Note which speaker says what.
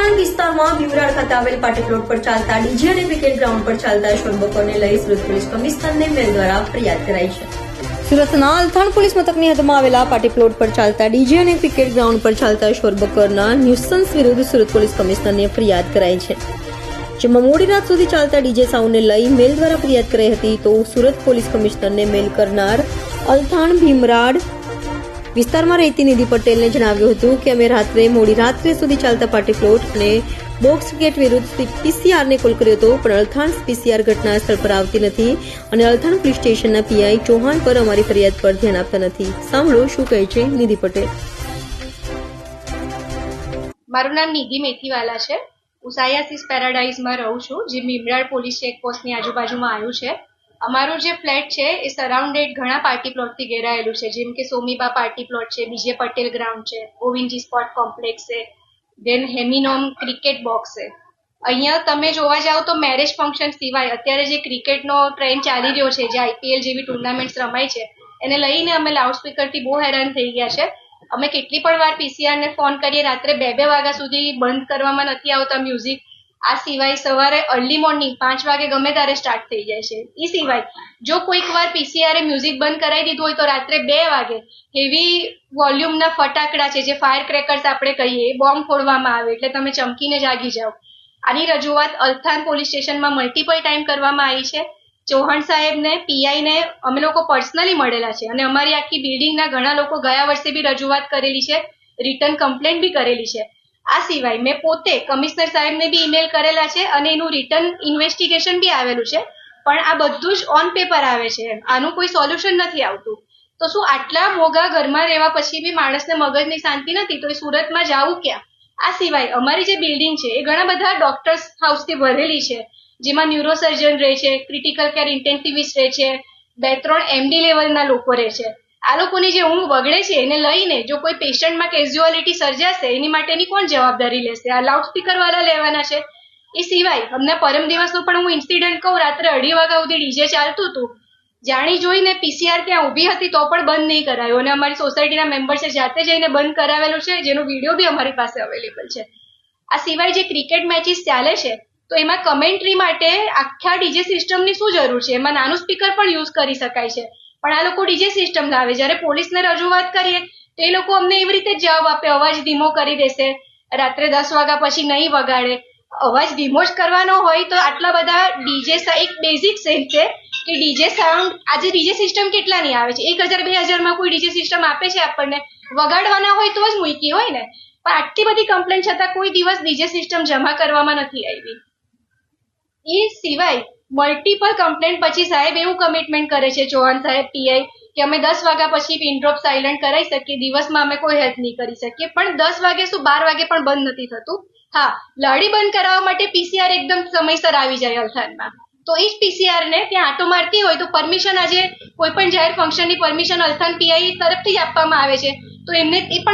Speaker 1: અલથાણ વિસ્તારમાં ભીમરાડ ખાતે આવેલ પાર્ટી પ્લોટ પર ચાલતા ડીજે અને ક્રિકેટ ગ્રાઉન્ડ પર ચાલતા શોરબકોરને લઈ સુરત પોલીસ કમિશનરને મેલ દ્વારા ફરિયાદ કરાઈ છે. સુરતના અલથાણ પોલીસ મથકની હદમાં આવેલા પાર્ટી પ્લોટ પર ચાલતા ડીજે અને ક્રિકેટ ગ્રાઉન્ડ પર ચાલતા શોરબકોરના ન્યુસન્સ વિરુદ્ધ સુરત પોલીસ કમિશનરને ફરિયાદ કરાઈ છે. જેમાં મોડી રાત સુધી ચાલતા ડીજે સાઉન્ડને લઈ મેલ દ્વારા ફરિયાદ કરાઈ હતી તો સુરત પોલીસ કમિશનરને મેલ કરનાર અલથાણ ભીમરાડ વિસ્તારમાં રહેતી નિધિ પટેલને જણાવ્યું હતું કે અમે રાત્રે મોડી રાત્રે સુધી ચાલતા પાર્ટી પ્લોટ અને બોક્સ ગેટ વિરુદ્ધ પીસીઆરને કોલ કર્યો હતો, પણ અલથાણ પીસીઆર ઘટના સ્થળ પર આવતી નથી અને અલથાણ પોલીસ સ્ટેશનના પીઆઈ ચૌહાણ પર અમારી ફરિયાદ પર ધ્યાન આપતા નથી. સાંભળો શું કહે છે નિધિ પટેલ.
Speaker 2: મારું નામ નિધિ મેથીવાલા છે. હું સાયાસીસ પેરાડાઇઝમાં રહું છું, જે મીમરાળ પોલીસ ચેકપોસ્ટની આજુબાજુમાં આવ્યું છે. અમારું જે ફ્લેટ છે, એ સરાઉન્ડેડ ઘણા પાર્ટી પ્લોટથી ઘેરાયેલું છે. જેમ કે સોમીબા પાર્ટી પ્લોટ છે, બીજે પટેલ ગ્રાઉન્ડ છે ઓવિનજી સ્પોર્ટ કોમ્પ્લેક્સ છે દેન હેમિનોમ ક્રિકેટ બોક્સ છે. અહીંયા તમે જોવા જાઓ તો મેરેજ ફંક્શન સિવાય અત્યારે જે ક્રિકેટનો ટ્રેન્ડ ચાલી રહ્યો છે, જે આઈપીએલ જેવી ટુર્નામેન્ટ્સ રમાય છે, એને લઈને અમે લાઉડસ્પીકરથી બહુ હેરાન થઈ ગયા છે. અમે કેટલી પણ વાર પીસીઆરને ફોન કરીએ, રાત્રે બે બે વાગ્યા સુધી બંધ કરવામાં નથી આવતા મ્યુઝિક આ સિવાય સવારે અર્લી મોર્નિંગ પાંચ વાગે ગમે ત્યારે સ્ટાર્ટ થઈ જાય છે. એ સિવાય, જો કોઈક વાર પીસીઆરે મ્યુઝિક બંધ કરાવી દીધું હોય તો રાત્રે બે વાગે હેવી વોલ્યુમના ફટાકડા છે જે ફાયર ક્રેકર્સ આપણે કહીએ, એ બોમ્બ ફોડવામાં આવે એટલે તમે ચમકીને જાગી જાઓ. આની રજૂઆત અલથાણ પોલીસ સ્ટેશનમાં મલ્ટિપલ ટાઈમ કરવામાં આવી છે. ચૌહાણ સાહેબને પીઆઈને અમે લોકો પર્સનલી મળેલા છે અને અમારી આખી બિલ્ડિંગના ઘણા લોકો ગયા વર્ષે બી રજૂઆત કરેલી છે રિટર્ન કમ્પ્લેન બી કરેલી છે. આ સિવાય મેં પોતે કમિશનર સાહેબને બી ઈમેલ કરેલા છે અને એનું રિટર્ન ઇન્વેસ્ટિગેશન બી આવેલું છે. પણ આ બધું જ ઓન પેપર આવે છે આનું કોઈ સોલ્યુશન નથી આવતું. તો શું આટલા મોગા ઘરમાં રહેવા પછી બી માણસને મગજની શાંતિ નથી? તો એ સુરતમાં જાવું ક્યાં? આ સિવાય અમારી જે બિલ્ડિંગ છે એ ઘણા બધા ડોક્ટર્સ હાઉસથી ભરેલી છે. જેમાં ન્યુરોસર્જન રહે છે ક્રિટિકલ કેર ઇન્ટેન્સિવિસ્ટ રહે છે, બે ત્રણ એમડી લેવલના લોકો રહે છે. આ લોકોની જે ઊંઘ બગડે છે, એને લઈને જો કોઈ પેશન્ટમાં કેઝ્યુઆલિટી સર્જાશે, એની માટેની કોણ જવાબદારી લેશે? આ લાઉડસ્પીકર વાળા લેવાના છે. એ સિવાય, હમણાં પરમ દિવસનું પણ હું ઇન્સિડન્ટ કહું, રાત્રે અઢી વાગ્યા સુધી ડીજે ચાલતું હતું. જાણી જોઈને પીસીઆર ત્યાં ઊભી હતી તો પણ બંધ નહીં કરાયું. અને અમારી સોસાયટીના મેમ્બર્સે જાતે જઈને બંધ કરાવેલું છે. જેનો વીડિયો બી અમારી પાસે અવેલેબલ છે. આ સિવાય જે ક્રિકેટ મેચીસ ચાલે છે, તો એમાં કમેન્ટ્રી માટે આખા ડીજે સિસ્ટમની શું જરૂર છે? એમાં નાનું સ્પીકર પણ યુઝ કરી શકાય છે. પણ આ લોકો ડીજે સિસ્ટમ લાવે જ્યારે પોલીસને રજૂઆત કરીએ, તો એ લોકો અમને એવી રીતે જવાબ આપે, અવાજ ધીમો કરી દેશે. રાત્રે દસ વાગ્યા પછી નહીં વગાડે. અવાજ ધીમો જ કરવાનો હોય તો આટલા બધા ડીજે એક બેઝિક સેન્સ છે કે ડીજે સાઉન્ડ આજે ડીજે સિસ્ટમ કેટલાની આવે છે? એક હજાર, બે હજારમાં કોઈ ડીજે સિસ્ટમ આપે છે આપણને? વગાડવાના હોય તો જ મૂકી હોય ને? પણ આટલી બધી કમ્પ્લેન છતાં કોઈ દિવસ ડીજે સિસ્ટમ જમા કરવામાં નથી આવી. એ સિવાય મલ્ટિપલ કમ્પ્લેન પછી સાહેબ એવું કમિટમેન્ટ કરે છે, ચૌહાણ સાહેબ પીઆઈ કે અમે દસ વાગ્યા પછી પિન ડ્રોપ સાયલન્ટ કરાવી શકીએ, દિવસમાં અમે કોઈ હેલ્પ નહીં કરી શકીએ. પણ દસ વાગે શું, બાર વાગે પણ બંધ નથી થતું? હા, લાડી બંધ કરાવવા માટે પીસીઆર એકદમ સમયસર આવી જાય અલથાણમાં તો એ જ પીસીઆર ને ત્યાં આટો મારતી હોય તો પરમિશન આજે કોઈ પણ જાહેર ફંક્શનની પરમિશન અલથાણ પીઆઈ તરફથી જ આપવામાં આવે છે. તો એમને એ પણ